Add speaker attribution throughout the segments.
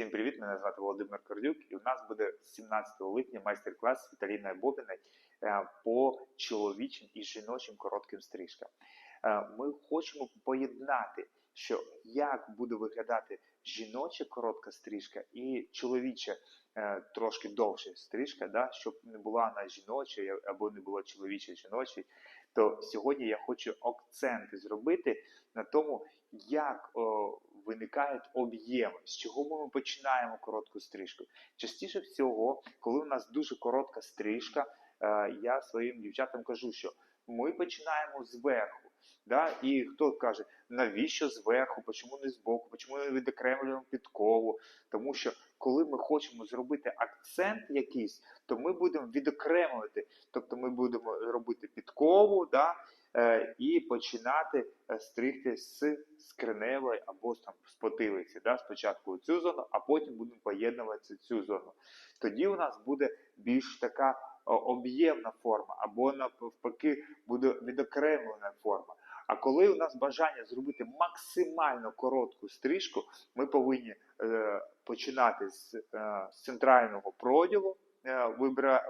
Speaker 1: Всім привіт! Мене звати Володимир Кордюк, і у нас буде 17 липня майстер-клас з Віталіною Бобіною е, по чоловічим і жіночим коротким стрижкам. Е, Ми хочемо поєднати, що як буде виглядати жіноча коротка стрижка і чоловіча е, трошки довша стрижка, да, щоб не була вона жіноча або не була чоловіча жіноча. То сьогодні я хочу акценти зробити на тому, як о, виникають об'єми, з чого ми починаємо коротку стрижку. Частіше всього, коли у нас дуже коротка стрижка, е, я своїм дівчатам кажу, що ми починаємо зверху. Да? І хто каже, навіщо зверху, чому не збоку, чому не відокремлюємо підкову? Тому що коли ми хочемо зробити акцент якийсь, то ми будемо відокремлювати, тобто ми будемо робити підкову, да? Е, і починати е, стригти з скриневої або там з потилиці. Да? Спочатку цю зону, а потім будемо поєднувати цю зону. Тоді у нас буде більш така об'ємна форма, або навпаки буде відокремлена форма. А коли у нас бажання зробити максимально коротку стрижку, ми повинні е, починати з, е, центрального проділу,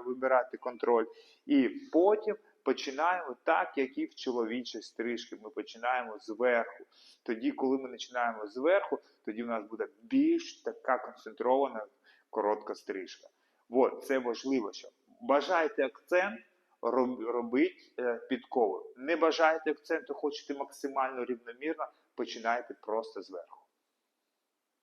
Speaker 1: вибирати контроль, і потім починаємо так, як і в чоловічій стрижці. Ми починаємо зверху. Тоді, коли ми починаємо зверху, тоді в нас буде більш така концентрована коротка стрижка. От, це важливо, що бажаєте акцент, роб- робіть е, підкову. Не бажаєте акценту, хочете максимально рівномірно, починайте просто зверху.